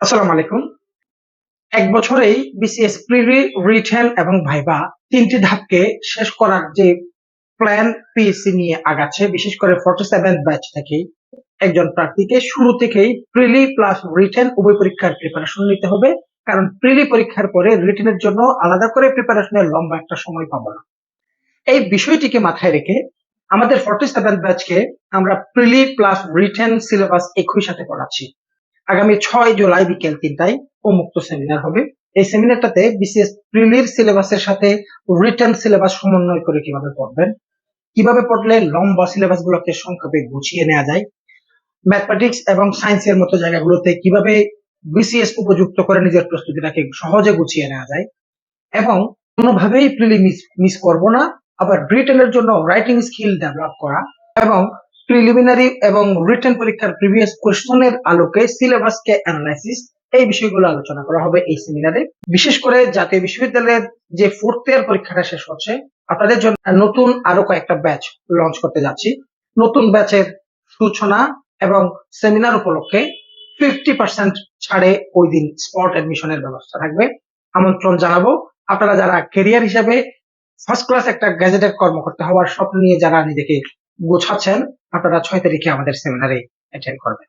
আসসালামু আলাইকুম। এক বছরেই বিসিএস প্রিলি রিটেন এবং ভাইবা তিনটি ধাপকে শেষ করার যে প্ল্যান পিএসসি নিয়ে আগাচ্ছে, বিশেষ করে ফর্টি সেভেন ব্যাচ থেকে একজন প্রার্থীকে শুরু থেকেই প্রিলি প্লাস রিটেন উভয় পরীক্ষার প্রিপারেশন নিতে হবে, কারণ প্রিলি পরীক্ষার পরে রিটেনের জন্য আলাদা করে প্রিপারেশনের লম্বা একটা সময় পাবো না। এই বিষয়টিকে মাথায় রেখে আমাদের ফর্টি সেভেন ব্যাচকে আমরা প্রিলি প্লাস রিটেন সিলেবাস একই সাথে পড়াচ্ছি। আগামী ছয় জুলাই বিকেল তিনটায় উন্মুক্ত সেমিনার হবে। এই সেমিনারটাতে বিসিএস প্রিলির সিলেবাসের সাথে রিটার্ন সিলেবাস সমন্বয় করে কীভাবে পড়বেন, কীভাবে পড়লে লম্বা সিলেবাস গুলোকে সংক্ষেপে গুছিয়ে নেওয়া যায় ম্যাথমেটিক্স এবং সায়েন্সের মতো জায়গাগুলোতে কীভাবে বিসিএস উপযুক্ত করে নিজের প্রস্তুতিটাকে সহজে গুছিয়ে নেওয়া যায় এবং কোনোভাবেই প্রিলি মিস মিস করব না, আবার ব্রিটেনের জন্য রাইটিং স্কিল ডেভেলপ করা এবং প্রিলিমিনারি এবং রিটেন পরীক্ষার প্রিভিয়াস কোয়েশনের আলোকে সিলেবাসকে অ্যানালাইসিস এই বিষয়গুলো আলোচনা করা হবে এই সেমিনারে বিশেষ করে জাতীয় বিশ্ববিদ্যালয়ের যে ফোর্থ ইয়ার পরীক্ষাটা শেষ হচ্ছে, আপনাদের জন্য নতুন আরও কয়েকটা ব্যাচ লঞ্চ করতে যাচ্ছি। নতুন ব্যাচের সূচনা এবং সেমিনার উপলক্ষে ফিফটি পার্সেন্ট ছাড়ে ওই দিন স্পট অ্যাডমিশনের ব্যবস্থা থাকবে। আমন্ত্রণ জানাব। আপনারা যারা কেরিয়ার হিসাবে ফার্স্ট ক্লাস একটা গ্যাজেটের কর্মকর্তা হওয়ার স্বপ্ন নিয়ে যারা নিজেকে গোছাচ্ছেন আপনারা ছয় তারিখে আমাদের সেমিনারে অ্যাটেন্ড করবেন।